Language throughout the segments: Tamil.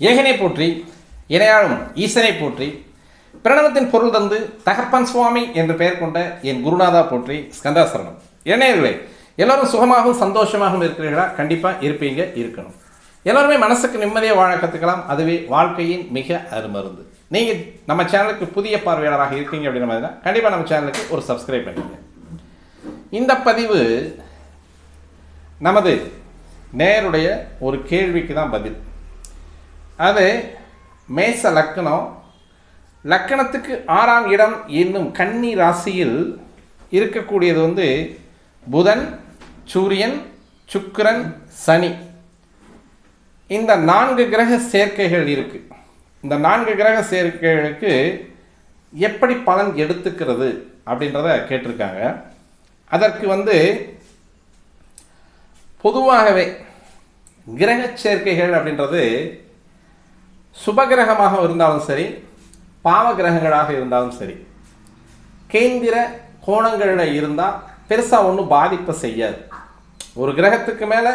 ஏகனை போற்றி இணையாளும் ஈசனை போற்றி பிரணவத்தின் பொருள் தந்து தகப்பன் சுவாமி என்று பெயர் கொண்ட என் குருநாதா போற்றி ஸ்கந்தாசரணம். இணையர்களே எல்லாரும் சுகமாகவும் சந்தோஷமாகவும் இருக்கிறீர்களா? கண்டிப்பாக இருப்பீங்க இருக்கணும். எல்லாருமே மனசுக்கு நிம்மதியாக வாழ கற்றுக்கலாம் அதுவே வாழ்க்கையின் மிக அருமருந்து. நீங்கள் நம்ம சேனலுக்கு புதிய பார்வையாளராக இருக்கீங்க அப்படின்ற மாதிரி தான் கண்டிப்பாக நம்ம சேனலுக்கு ஒரு சப்ஸ்கிரைப் பண்ணுங்க இந்த பதிவு நமது நேருடைய ஒரு கேள்விக்கு தான் பதில். அது மேச லக்கணம். லக்கணத்துக்கு ஆறாம் இடம் என்னும் கன்னி ராசியில் இருக்கக்கூடியது வந்து புதன் சூரியன் சுக்கிரன் சனி. இந்த நான்கு கிரக சேர்க்கைகள் இருக்குது இந்த நான்கு கிரக சேர்க்கைகளுக்கு எப்படி பலன் எடுத்துக்கிறது அப்படின்றத கேட்டிருக்காங்க. அதற்கு வந்து பொதுவாகவே கிரக சேர்க்கைகள் அப்படின்றது சுபகிரகமாக இருந்தாலும் சரி பாவ கிரகங்களாக இருந்தாலும் சரி கேந்திர கோணங்களில் இருந்தால் பெருசாக ஒன்றும் பாதிப்பை செய்யாது. ஒரு கிரகத்துக்கு மேலே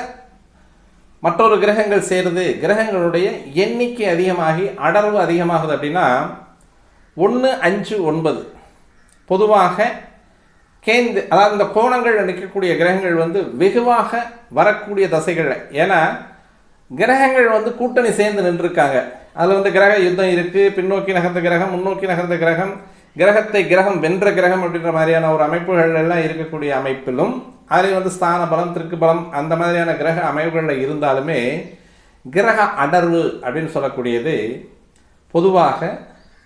மற்றொரு கிரகங்கள் சேருது கிரகங்களுடைய எண்ணிக்கை அதிகமாகி அடர்வு அதிகமாகுது அப்படின்னா ஒன்று அஞ்சு ஒன்பது. பொதுவாக கேந்து அதாவது இந்த கோணங்கள் நிற்கக்கூடிய கிரகங்கள் வந்து வெகுவாக வரக்கூடிய தசைகள் ஏன்னா கிரகங்கள் வந்து கூட்டணி சேர்ந்து நின்றுருக்காங்க. அதில் வந்து கிரக யுத்தம் இருக்குது பின்னோக்கி நகர்ந்த கிரகம் முன்னோக்கி நகர்ந்த கிரகம். கிரகத்தை கிரகம் வென்ற கிரகம் அப்படின்ற மாதிரியான ஒரு அமைப்புகள் எல்லாம் இருக்கக்கூடிய அமைப்பிலும் அதில் வந்து ஸ்தான பலம் திருக்கு பலம் அந்த மாதிரியான கிரக அமைப்புகளில் இருந்தாலுமே கிரக அடர்வு அப்படின்னு சொல்லக்கூடியது பொதுவாக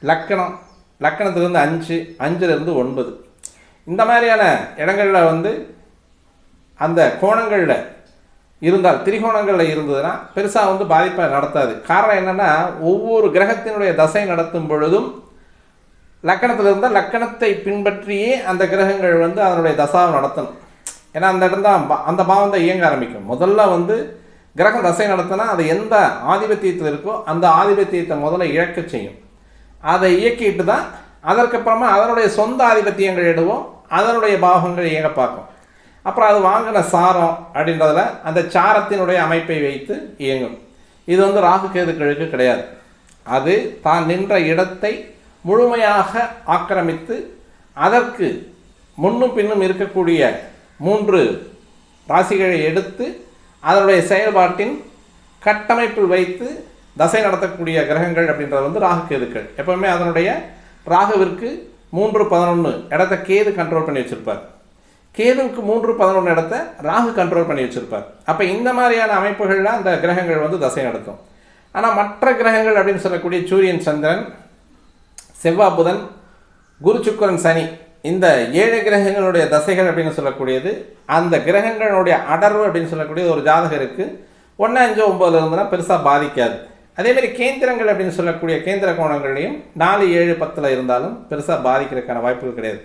லக்கணம் லக்கணத்திலிருந்து அஞ்சு அஞ்சுலேருந்து ஒன்பது. இந்த மாதிரியான இடங்களில் வந்து அந்த கோணங்களில் இருந்தால் திரிகோணங்களில் இருந்ததுன்னா பெருசாக வந்து பாதிப்பை நடத்தாது. காரணம் என்னென்னா ஒவ்வொரு கிரகத்தினுடைய தசை நடத்தும் பொழுதும் லக்கணத்தில் இருந்தால் லக்கணத்தை பின்பற்றியே அந்த கிரகங்கள் வந்து அதனுடைய தசாவை நடத்தணும். ஏன்னா அந்த இடம் தான் பா- அந்த பாவம் தான் இயங்க ஆரம்பிக்கும். முதல்ல வந்து கிரகம் தசை நடத்தினா அது எந்த ஆதிபத்தியத்தில் இருக்கோ அந்த ஆதிபத்தியத்தை முதல்ல இழக்க செய்யும். அதை இயக்கிட்டு தான் அதற்கப்புறமா அதனுடைய சொந்த ஆதிபத்தியங்கள் எடுவோம் அதனுடைய பாவங்கள் இயங்க பார்க்கும். அப்புறம் அது வாங்கின சாரம் அப்படின்றதில் அந்த சாரத்தினுடைய அமைப்பை வைத்து இயங்கும். இது வந்து ராகு கேதுக்களுக்கு கிடையாது. அது தான் நின்ற இடத்தை முழுமையாக ஆக்கிரமித்து அதற்கு முன்னும் பின்னும் இருக்கக்கூடிய மூன்று ராசிகளை எடுத்து அதனுடைய செயல்பாட்டின் கட்டமைப்பில் வைத்து தசை நடத்தக்கூடிய கிரகங்கள் அப்படின்றது வந்து ராகு கேதுக்கள் எப்பவுமே அதனுடைய ராகுவிற்கு மூன்று பதினொன்று இடத்த கேது கண்ட்ரோல் பண்ணி வச்சுருப்பார். கேதுவுக்கு மூன்று பதினொன்று இடத்த ராகு கண்ட்ரோல் பண்ணி வச்சுருப்பார். அப்போ இந்த மாதிரியான அமைப்புகளில் அந்த கிரகங்கள் வந்து தசை நடத்தும் ஆனால் மற்ற கிரகங்கள் அப்படின்னு சொல்லக்கூடிய சூரியன் சந்திரன் செவ்வாய் புதன் குரு சுக்கிரன் சனி இந்த ஏழு கிரகங்களுடைய தசைகள் அப்படின்னு சொல்லக்கூடியது அந்த கிரகங்களுடைய அடர்வு அப்படின்னு சொல்லக்கூடியது ஒரு ஜாதகருக்கு ஒன்று அஞ்சு ஒம்பதுல இருந்ததுன்னா பெருசாக பாதிக்காது. அதேமாதிரி கேந்திரங்கள் அப்படின்னு சொல்லக்கூடிய கேந்திர கோணங்களையும் நாலு ஏழு பத்தில் இருந்தாலும் பெருசாக பாதிக்கிறதுக்கான வாய்ப்புகள் கிடையாது.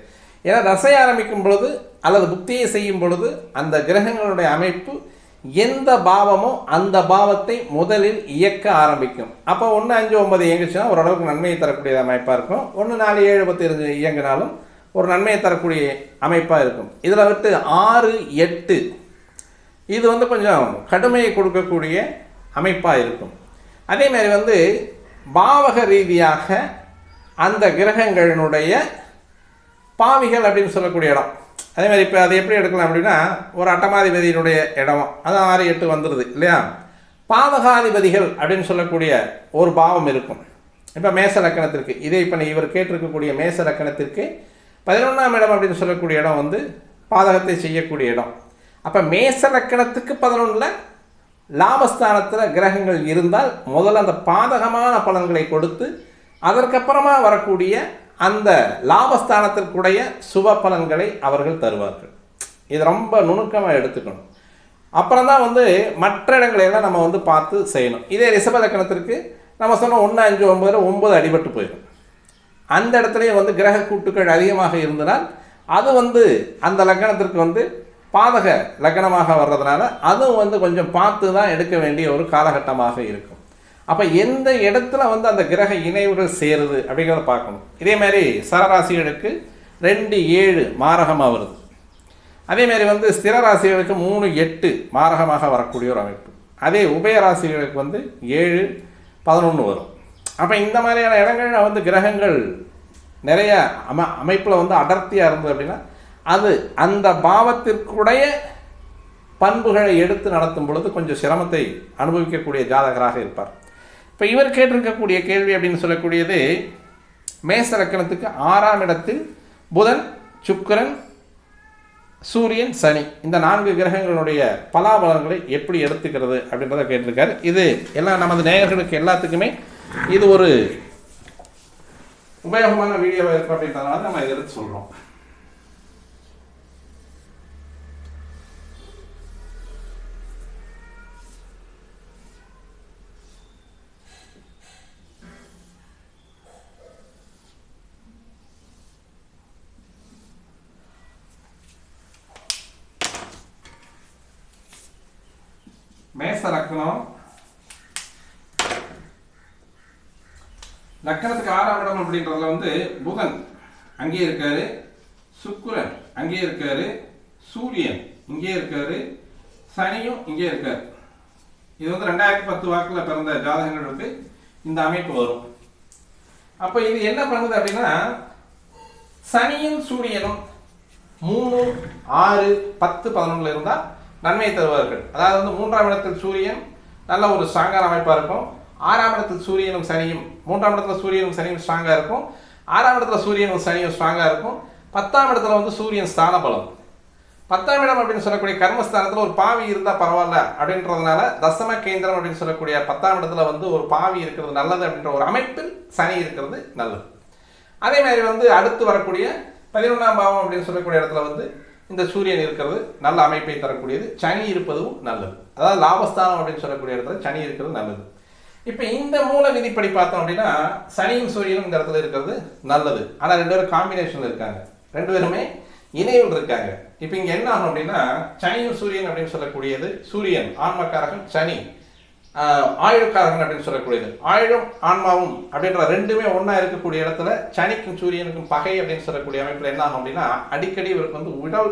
ஏன்னா தசை ஆரம்பிக்கும் பொழுது அல்லது புக்தியை செய்யும் பொழுது அந்த கிரகங்களுடைய அமைப்பு எந்த பாவமோ அந்த பாவத்தை முதலில் இயக்க ஆரம்பிக்கும். அப்போ ஒன்று அஞ்சு ஒன்பது இயங்குச்சுன்னா ஓரளவுக்கு நன்மையை தரக்கூடிய அமைப்பாக இருக்கும். ஒன்று நாலு ஏழு பத்து இருந்து இயங்கினாலும் ஒரு நன்மையை தரக்கூடிய அமைப்பாக இருக்கும். இதில் விட்டு ஆறு எட்டு இது வந்து கொஞ்சம் கடுமையை கொடுக்கக்கூடிய அமைப்பாக இருக்கும். அதேமாதிரி வந்து பாவக ரீதியாக அந்த கிரகங்களினுடைய பாவிகள் அப்படின்னு சொல்லக்கூடிய இடம். அதே மாதிரி இப்போ அதை எப்படி எடுக்கலாம் அப்படின்னா ஒரு அட்டமாதிபதியினுடைய இடம். அது ஆறு எட்டு வந்துடுது இல்லையா? பாதகாதிபதிகள் அப்படின்னு சொல்லக்கூடிய ஒரு பாவம் இருக்கும். இப்போ மேச லக்கணத்திற்கு இதே இப்போ இவர் கேட்டிருக்கக்கூடிய மேச லக்கணத்திற்கு பதினொன்றாம் இடம் அப்படின்னு சொல்லக்கூடிய இடம் வந்து பாதகத்தை செய்யக்கூடிய இடம். அப்போ மேச லக்கணத்துக்கு பதினொன்றில் லாபஸ்தானத்தில் கிரகங்கள் இருந்தால் முதல்ல அந்த பாதகமான பலன்களை கொடுத்து அதற்கப்புறமா வரக்கூடிய அந்த லாபஸ்தானத்திற்குடைய சுப பலன்களை அவர்கள் தருவார்கள். இது ரொம்ப நுணுக்கமாக எடுத்துக்கணும். அப்புறம் தான் வந்து மற்ற இடங்களையெல்லாம் நம்ம வந்து பார்த்து செய்யணும். இதே ரிஷப லக்கணத்திற்கு நம்ம சொன்னோம் ஒன்று அஞ்சு ஒம்பதில் ஒம்பது அடிபட்டு போயிடும். அந்த இடத்துலையும் வந்து கிரக கூட்டுக்கள் அதிகமாக இருந்தனால் அது வந்து அந்த லக்கணத்திற்கு வந்து பாதக லக்கணமாக வர்றதுனால அதுவும் வந்து கொஞ்சம் பார்த்து தான் எடுக்க வேண்டிய ஒரு காலகட்டமாக இருக்கும். அப்போ எந்த இடத்துல வந்து அந்த கிரக இணைவுகள் சேருது அப்படிங்கிறத பார்க்கணும். இதே மாதிரி சரராசிகளுக்கு ரெண்டு ஏழு மாரகமாக வருது. அதேமாரி வந்து ஸ்திர ராசிகளுக்கு மூணு எட்டு மாரகமாக வரக்கூடிய ஒரு அமைப்பு. அதே உபய ராசிகளுக்கு வந்து ஏழு பதினொன்று வரும். அப்போ இந்த மாதிரியான இடங்கள்ல வந்து கிரகங்கள் நிறைய அம அமைப்பில் வந்து அடர்த்தியாக இருந்தது அப்படின்னா அது அந்த பாவத்திற்குடைய பண்புகளை எடுத்து நடத்தும் பொழுது கொஞ்சம் சிரமத்தை அனுபவிக்கக்கூடிய ஜாதகராக இருப்பார். இப்போ இவர் கேட்டிருக்கக்கூடிய கேள்வி அப்படின்னு சொல்லக்கூடியது மேச லக்கணத்துக்கு ஆறாம் இடத்தில் புதன் சுக்கரன் சூரியன் சனி. இந்த நான்கு கிரகங்களுடைய பலாபலன்களை எப்படி எடுத்துக்கிறது அப்படின்றத கேட்டிருக்காரு. இது எல்லாம் நமது நேயர்களுக்கு எல்லாத்துக்குமே இது ஒரு உபயோகமான வீடியோவாக இருக்கும் அப்படின்றதுனால நம்ம இதை எடுத்து சொல்கிறோம் மேச லக்னம் லக்கணத்துக்கு ஆறாம் இடம் அப்படின்றதுல வந்து புதன் அங்கே இருக்காரு சுக்குரன் அங்கே இருக்காரு சூரியன் இங்கே இருக்காரு சனியும் இங்கே இருக்காரு. இது வந்து ரெண்டாயிரத்தி பத்து வாக்கில் பிறந்த ஜாதகங்களுக்கு இந்த அமைப்பு வரும். அப்போ இது என்ன பண்ணுது அப்படின்னா சனியும் சூரியனும் மூணு ஆறு பத்து பதினொன்றில் இருந்தால் நன்மையை தருவார்கள். அதாவது வந்து மூன்றாம் இடத்தில் சூரியன் நல்ல ஒரு ஸ்ட்ராங்கான அமைப்பாக இருக்கும். ஆறாம் இடத்தில் சூரியனும் சனியும் மூன்றாம் இடத்துல சூரியனும் சனியும் ஸ்ட்ராங்காக இருக்கும். ஆறாம் இடத்துல சூரியனும் சனியும் ஸ்ட்ராங்காக இருக்கும். பத்தாம் இடத்துல வந்து சூரியன் ஸ்தான பலம். பத்தாம் இடம் அப்படின்னு சொல்லக்கூடிய கர்மஸ்தானத்தில் ஒரு பாவி இருந்தால் பரவாயில்ல அப்படின்றதுனால தசம கேந்திரம் அப்படின்னு சொல்லக்கூடிய பத்தாம் இடத்துல வந்து ஒரு பாவி இருக்கிறது நல்லது அப்படின்ற ஒரு அமைப்பில் சனி இருக்கிறது நல்லது. அதே மாதிரி வந்து அடுத்து வரக்கூடிய பதினொன்றாம் பாவம் அப்படின்னு சொல்லக்கூடிய இடத்துல வந்து இந்த சூரியன் இருக்கிறது நல்ல அமைப்பை தரக்கூடியது சனி இருப்பதும் நல்லது. அதாவது லாபஸ்தானம் அப்படின்னு சொல்லக்கூடிய இடத்துல சனி இருக்கிறது நல்லது. இப்போ இந்த மூல விதிப்படி பார்த்தோம் அப்படின்னா சனியும் சூரியனும் இந்த இடத்துல இருக்கிறது நல்லது. ஆனால் ரெண்டு பேரும் காம்பினேஷனில் இருக்காங்க. ரெண்டு பேருமே இணைவில் இருக்காங்க. இப்போ இங்கே என்ன ஆகும் அப்படின்னா சனியும் சூரியன் அப்படின்னு சொல்லக்கூடியது சூரியன் ஆன்மக்காரகம் சனி. ஆஹ், ஆயுள்காரகன் அப்படின்னு சொல்லக்கூடியது. ஆயுளும் ஆன்மாவும் அப்படின்ற ரெண்டுமே ஒன்றா இருக்கக்கூடிய இடத்துல சனிக்கும் சூரியனுக்கும் பகை அப்படின்னு சொல்லக்கூடிய அமைப்பில் என்ன ஆகும் அப்படின்னா அடிக்கடி இவருக்கு வந்து உடல்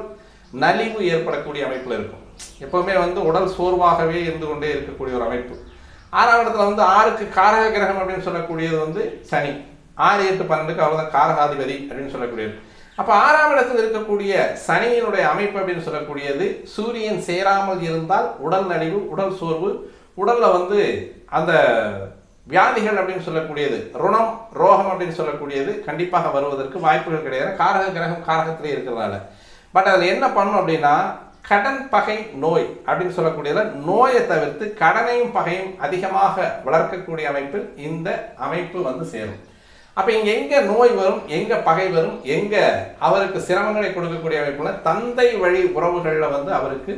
நலிவு ஏற்படக்கூடிய அமைப்பில் இருக்கும். எப்பவுமே வந்து உடல் சோர்வாகவே இருந்து கொண்டே இருக்கக்கூடிய ஒரு அமைப்பு. ஆறாம் இடத்துல வந்து ஆறுக்கு காரக கிரகம் அப்படின்னு சொல்லக்கூடியது வந்து சனி. ஆறு எட்டு பன்னெண்டுக்கு அவ்வளோதான் காரகாதிபதி அப்படின்னு சொல்லக்கூடியது. அப்போ ஆறாம் இடத்தில் இருக்கக்கூடிய சனியினுடைய அமைப்பு அப்படின்னு சொல்லக்கூடியது சூரியன் சேராமல் இருந்தால் உடல் நலிவு உடல் சோர்வு உடலில் வந்து அந்த வியாதிகள் அப்படின்னு சொல்லக்கூடியது ருணம் ரோகம் அப்படின்னு சொல்லக்கூடியது கண்டிப்பாக வருவதற்கு வாய்ப்புகள் கிடையாது. காரக கிரகம் காரகத்திலே இருக்கிறதால பட் அதில் என்ன பண்ணும் அப்படின்னா கடன் பகை நோய் அப்படின்னு சொல்லக்கூடியதில் நோயை தவிர்த்து கடனையும் பகையும் அதிகமாக வளர்க்கக்கூடிய அமைப்பில் இந்த அமைப்பு வந்து சேரும். அப்போ இங்கே எங்கே நோய் வரும் எங்கே பகை வரும் எங்கே அவருக்கு சிரமங்களை கொடுக்கக்கூடிய அமைப்பில் தந்தை வழி உறவுகளில் வந்து அவருக்கு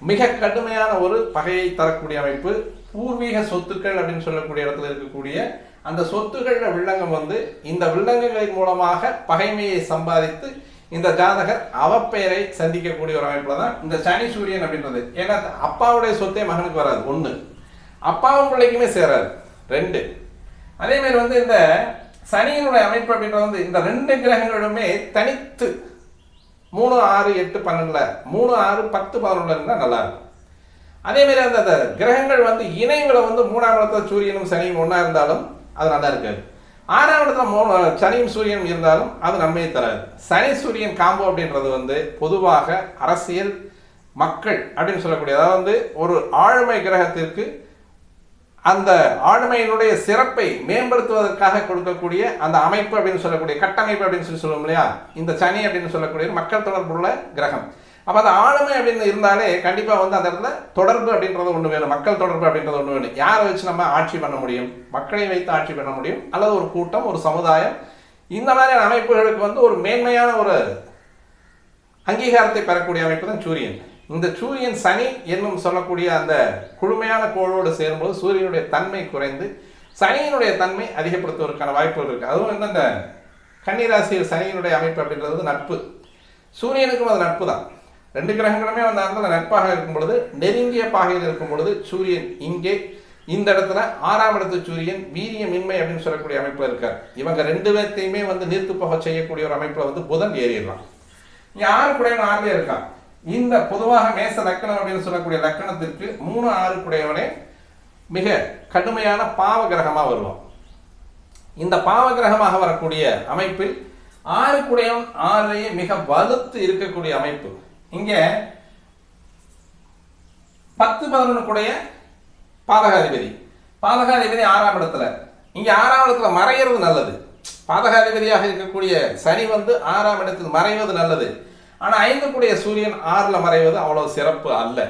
மிக கடுமையான ஒரு பகையை தரக்கூடிய அமைப்பு பூர்வீக சொத்துக்கள் அப்படின்னு சொல்லக்கூடிய இடத்துல இருக்கக்கூடிய அந்த சொத்துக்கள வில்லங்கம் வந்து இந்த வில்லங்கங்களின் மூலமாக பகைமையை சம்பாதித்து இந்த ஜாதகர் அவப்பெயரை சந்திக்கக்கூடிய ஒரு அமைப்புல தான் இந்த சனி சூரியன் அப்படின்றது. ஏன்னா அப்பாவுடைய சொத்தே மகனுக்கு வராது. ஒண்ணு. அப்பாவும் பிள்ளைக்குமே சேராது. ரெண்டு. அதே மாதிரி வந்து இந்த சனியினுடைய அமைப்பு அப்படின்றது வந்து இந்த ரெண்டு கிரகங்களுமே தனித்து மூணு ஆறு எட்டு பன்னெண்டுல. மூணு ஆறு பத்து பதினொன்றுல இருந்தால் நல்லா இருக்கும் அதே மாதிரி அந்த அந்த கிரகங்கள் வந்து இணைங்களை வந்து மூணாம் இடத்துல சூரியனும் சனியும் ஒன்றா இருந்தாலும் அது நல்லா இருக்காது. ஆறாம் இடத்துல மூணு சனியும் சூரியனும் இருந்தாலும் அது நன்மையை தராது. சனி சூரியன் காம்போ அப்படின்றது வந்து பொதுவாக அரசியல் மக்கள் அப்படின்னு சொல்லக்கூடிய அதாவது வந்து ஒரு ஆழ்மை கிரகத்திற்கு அந்த ஆளுமையினுடைய சிறப்பை மேம்படுத்துவதற்காக கொடுக்கக்கூடிய அந்த அமைப்பு அப்படின்னு சொல்லக்கூடிய கட்டமைப்பு அப்படின்னு சொல்லி சொல்லுவோம் இல்லையா? இந்த சனி அப்படின்னு சொல்லக்கூடிய மக்கள் தொடர்புள்ள கிரகம். அப்போ அந்த ஆளுமை அப்படின்னு இருந்தாலே கண்டிப்பாக வந்து அந்த இடத்துல தொடர்பு அப்படின்றது ஒன்று வேணும். மக்கள் தொடர்பு அப்படின்றது ஒன்று வேணும். யாரை வச்சு நம்ம ஆட்சி பண்ண முடியும்? மக்களை வைத்து ஆட்சி பண்ண முடியும்? அல்லது ஒரு கூட்டம் ஒரு சமுதாயம்? இந்த மாதிரியான அமைப்புகளுக்கு வந்து ஒரு மேன்மையான ஒரு அங்கீகாரத்தை பெறக்கூடிய அமைப்பு தான் சூரியன். இந்த சூரியன் சனி என்னும் சொல்லக்கூடிய அந்த குழுமையான கோளோடு சேரும்போது சூரியனுடைய தன்மை குறைந்து சனியினுடைய தன்மை அதிகப்படுத்துவதற்கான வாய்ப்புகள் இருக்குது அதுவும் வந்து அந்த கன்னிராசியில் சனியினுடைய அமைப்பு அப்படின்றது நட்பு. சூரியனுக்கும் அது நட்பு தான் ரெண்டு கிரகங்களுமே அந்த இடத்துல நட்பாக இருக்கும் பொழுது நெருங்கிய பாகையில் இருக்கும் பொழுது சூரியன் இங்கே இந்த இடத்துல ஆறாம் இடத்து சூரியன் வீரியமின்மை அப்படின்னு சொல்லக்கூடிய அமைப்பு இருக்கார். இவங்க ரெண்டு பேர்த்தையுமே வந்து நீர்த்து போக செய்யக்கூடிய ஒரு அமைப்பில் வந்து புதன் ஏறிடலாம். இங்கே ஆறு குடையவன் ஆறுலயே இருக்கான். இந்த பொதுவாக மேச லக்கணம் அப்படின்னு சொல்லக்கூடிய லக்கணத்திற்கு மூணு ஆறு குடையவனே மிக கடுமையான பாவ கிரகமாக வருவான். இந்த பாவ கிரகமாக வரக்கூடிய அமைப்பில் ஆறு குடையவன் ஆறிலேயே மிக வலுத்து இருக்கக்கூடிய அமைப்பு. இங்கே பத்து பதினொன்று கூடைய பாதகாதிபதி. பாதகாதிபதி ஆறாம் இடத்துல. இங்கே ஆறாம் இடத்துல மறையிறது நல்லது. பாதகாதிபதியாக இருக்கக்கூடிய சனி வந்து ஆறாம் இடத்தில் மறைவது நல்லது. ஆனால் ஐந்து கூடிய சூரியன் ஆறில் மறைவது அவ்வளோ சிறப்பு அல்ல.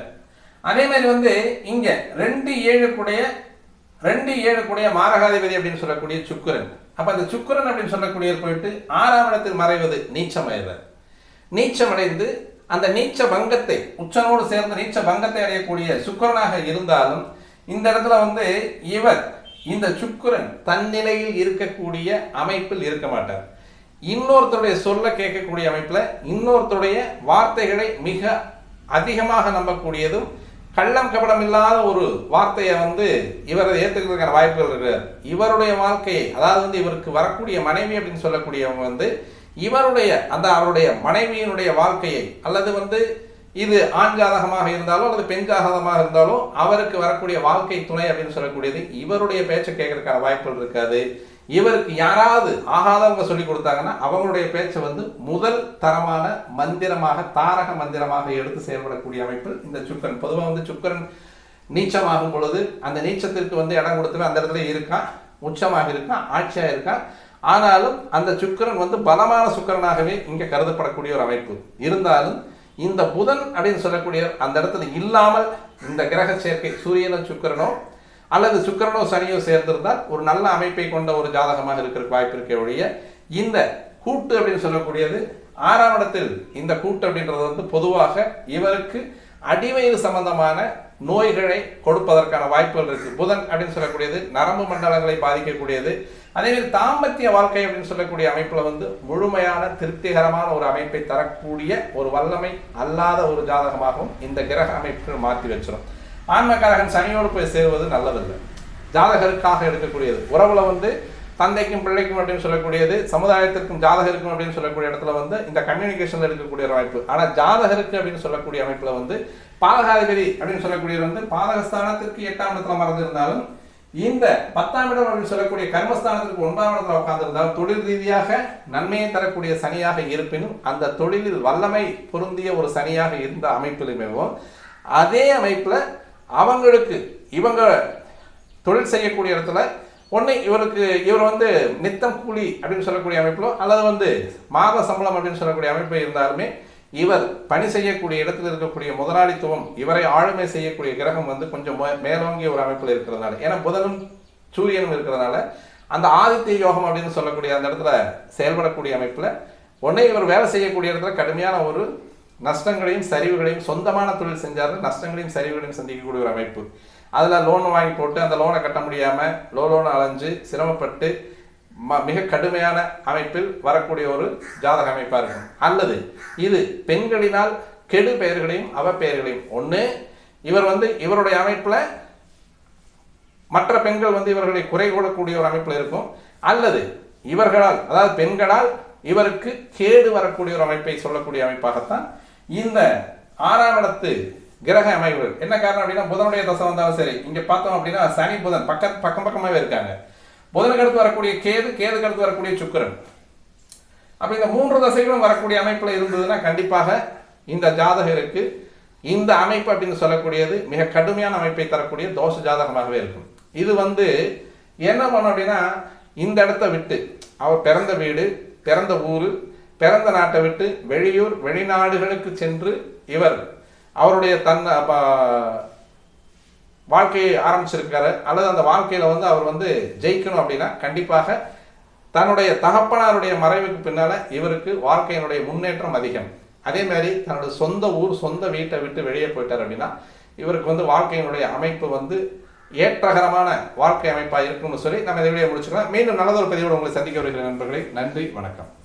அதே மாதிரி வந்து இங்கே ரெண்டு ஏழு கூடைய ரெண்டு ஏழு மாரகாதிபதி அப்படின்னு சொல்லக்கூடிய சுக்கரன். அப்போ அந்த சுக்கரன் அப்படின்னு சொல்லக்கூடிய போயிட்டு ஆறாம் இடத்தில் மறைவது நீச்சமடைவர். நீச்சமடைந்து அந்த நீச்ச பங்கத்தை உச்சனோடு சேர்ந்து நீச்ச பங்கத்தை அடையக்கூடிய சுக்கிரனாக இருந்தாலும் இந்த இடத்துல வந்து இவர் இந்த சுக்கரன் தன்னிலையில் இருக்கக்கூடிய அமைப்பில் இருக்க மாட்டார். இன்னொருத்தருடைய சொல்ல கேட்கக்கூடிய அமைப்பில் இன்னொருத்தருடைய வார்த்தைகளை மிக அதிகமாக நம்பக்கூடியதும் கள்ளம் கபடம் இல்லாத ஒரு வார்த்தையை வந்து இவரை ஏற்றுக்கிறதுக்கான வாய்ப்புகள் இருக்கிறார் இவருடைய வாழ்க்கையை அதாவது வந்து இவருக்கு வரக்கூடிய மனைவி அப்படின்னு சொல்லக்கூடியவங்க வந்து இவருடைய அந்த அவருடைய மனைவியினுடைய வாழ்க்கையை அல்லது வந்து இது ஆண் ஜாதகமாக இருந்தாலோ அல்லது பெண் ஜாதகமாக இருந்தாலோ அவருக்கு வரக்கூடிய வாழ்க்கை துணை அப்படின்னு சொல்லக்கூடியது இவருடைய பேச்சை கேட்கறதுக்கான வாய்ப்புகள் இருக்காது. இவருக்கு யாராவது ஆகாதவங்க சொல்லி கொடுத்தாங்கன்னா அவங்களுடைய பேச்சை வந்து முதல் தரமான மந்திரமாக தாரக மந்திரமாக எடுத்து செயல்படக்கூடிய அமைப்பு இந்த சுக்கரன். பொதுவாக வந்து சுக்கரன் நீச்சமாகும் பொழுது அந்த நீச்சத்திற்கு வந்து இடம் கொடுத்தவே அந்த இடத்துல இருக்கான் உச்சமாக இருக்கான் ஆட்சியாக இருக்கான் ஆனாலும் அந்த சுக்கரன் வந்து பலமான சுக்கரனாகவே இங்கே கருதப்படக்கூடிய ஒரு அமைப்பு. இருந்தாலும் இந்த புதன் அப்படின்னு சொல்லக்கூடிய அந்த இடத்துல இல்லாமல் இந்த கிரக சேர்க்கை சூரியனும் சுக்கரனும் அல்லது சுக்கரனோ சனியோ சேர்ந்திருந்தால் ஒரு நல்ல அமைப்பை கொண்ட ஒரு ஜாதகமாக இருக்கிற வாய்ப்பு இருக்க ஒழிய இந்த கூட்டு அப்படின்னு சொல்லக்கூடியது ஆறாம் இடத்தில் இந்த கூட்டு அப்படின்றது வந்து பொதுவாக இவருக்கு அடிமையில் சம்பந்தமான நோய்களை கொடுப்பதற்கான வாய்ப்புகள் இருக்கு. புதன் அப்படின்னு சொல்லக்கூடியது நரம்பு மண்டலங்களை பாதிக்கக்கூடியது. அதேமாதிரி தாம்பத்திய வாழ்க்கை அப்படின்னு சொல்லக்கூடிய அமைப்புல வந்து முழுமையான திருப்திகரமான ஒரு அமைப்பை தரக்கூடிய ஒரு வல்லமை அல்லாத ஒரு ஜாதகமாகவும் இந்த கிரக அமைப்புகள் மாற்றி வச்சிடும் ஆன்மகாரகன் சனியோடு போய் சேருவது நல்லதில்லை. ஜாதகருக்காக எடுக்கக்கூடியது. உறவுல வந்து தந்தைக்கும் பிள்ளைக்கும் அப்படின்னு சொல்லக்கூடியது சமுதாயத்திற்கும் ஜாதகருக்கும் அப்படின்னு சொல்லக்கூடிய இடத்துல வந்து இந்த கம்யூனிகேஷன்ல இருக்கக்கூடிய ஒரு அமைப்பு. ஆனா ஜாதகருக்கு அப்படின்னு சொல்லக்கூடிய அமைப்புல வந்து பாதகாதிபதி அப்படின்னு சொல்லக்கூடியது வந்து பாதகஸ்தானத்திற்கு எட்டாம் இடத்துல மறந்திருந்தாலும் இந்த பத்தாம் இடம் அப்படின்னு சொல்லக்கூடிய கர்மஸ்தானத்திற்கு ஒன்பதாம் இடத்துல உட்கார்ந்திருந்தால் தொழில் ரீதியாக நன்மையை தரக்கூடிய சனியாக இருப்பினும் அந்த தொழிலில் வல்லமை பொருந்திய ஒரு சனியாக இருந்த அமைப்பிலுமேவும் அதே அமைப்புல அவங்களுக்கு இவங்க தொழில் செய்யக்கூடிய இடத்துல ஒன்று இவருக்கு இவர் வந்து நித்தம் கூலி அப்படின்னு சொல்லக்கூடிய அமைப்பிலோ அல்லது வந்து மாத சம்பளம் அப்படின்னு சொல்லக்கூடிய அமைப்பு இருந்தாலுமே இவர் பணி செய்யக்கூடிய இடத்துல இருக்கக்கூடிய முதலாளித்துவம் இவரை ஆளுமை செய்யக்கூடிய கிரகம் வந்து கொஞ்சம் மே- மேலோங்கிய ஒரு அமைப்பில் இருக்கிறதுனால ஏன்னா புதனும் சூரியனும் இருக்கிறதுனால அந்த ஆதித்ய யோகம் அப்படின்னு சொல்லக்கூடிய அந்த இடத்துல செயல்படக்கூடிய அமைப்பில் ஒன்றே இவர் வேலை செய்யக்கூடிய இடத்துல கடுமையான ஒரு நஷ்டங்களையும் சரிவுகளையும் சொந்தமான தொழில் செஞ்சார் நஷ்டங்களையும் சரிவுகளையும் சந்திக்கக்கூடிய ஒரு அமைப்பு. அதில் லோன் வாங்கி போட்டு அந்த லோனை கட்ட முடியாமல் லோ லோன் அலைஞ்சு சிரமப்பட்டு ம- மிக கடுமையான அமைப்பில் வரக்கூடிய ஒரு ஜாதக அமைப்பாக இருக்கும். அல்லது இது பெண்களினால் கெடு பெயர்களையும் அவ பெயர்களையும். ஒன்று இவர் வந்து இவருடைய அமைப்பில் மற்ற பெண்கள் வந்து இவர்களை குறை கூடக்கூடிய ஒரு அமைப்பில் இருக்கும். அல்லது இவர்களால் அதாவது பெண்களால் இவருக்கு கேடு வரக்கூடிய ஒரு அமைப்பை சொல்லக்கூடிய அமைப்பாகத்தான் இந்த ஆறாம் இடத்து கிரக அமைவுகள். என்ன காரணம் அப்படின்னா புதனுடைய தசை வந்தாலும் சரி இங்க பார்த்தோம் அப்படின்னா சனி புதன் பக்க பக்கம் பக்கமாவே இருக்காங்க. புதனுக்கு அடுத்து வரக்கூடிய கேது கேதுக்கு அடுத்து வரக்கூடிய சுக்கிரன். அப்ப இந்த மூன்று தசைகளும் வரக்கூடிய அமைப்புல இருந்ததுன்னா கண்டிப்பாக இந்த ஜாதகருக்கு இந்த அமைப்பு அப்படின்னு சொல்லக்கூடியது மிக கடுமையான அமைப்பை தரக்கூடிய தோஷ ஜாதகமாகவே இருக்கும். இது வந்து என்ன பண்ணும் அப்படின்னா இந்த இடத்த விட்டு அவர் பிறந்த வீடு பிறந்த ஊர் பிறந்த நாட்டை விட்டு வெளியூர் வெளிநாடுகளுக்கு சென்று இவர் அவருடைய தன் வாழ்க்கையை ஆரம்பிச்சிருக்காரு. அல்லது அந்த வாழ்க்கையில் வந்து அவர் வந்து ஜெயிக்கணும் அப்படின்னா கண்டிப்பாக தன்னுடைய தகப்பனாருடைய மறைவுக்கு பின்னால இவருக்கு வாழ்க்கையினுடைய முன்னேற்றம் அதிகம். அதே மாதிரி தன்னுடைய சொந்த ஊர் சொந்த வீட்டை விட்டு வெளியே போயிட்டார் அப்படின்னா இவருக்கு வந்து வாழ்க்கையினுடைய அமைப்பு வந்து ஏற்றகரமான வாழ்க்கை அமைப்பாக இருக்கும்னு சொல்லி நம்ம இதை வீடியோ முடிச்சுக்கலாம். மீண்டும் நல்லதொரு பதிவோடு உங்களை சந்திக்க வருகிற நண்பர்களே. நன்றி வணக்கம்.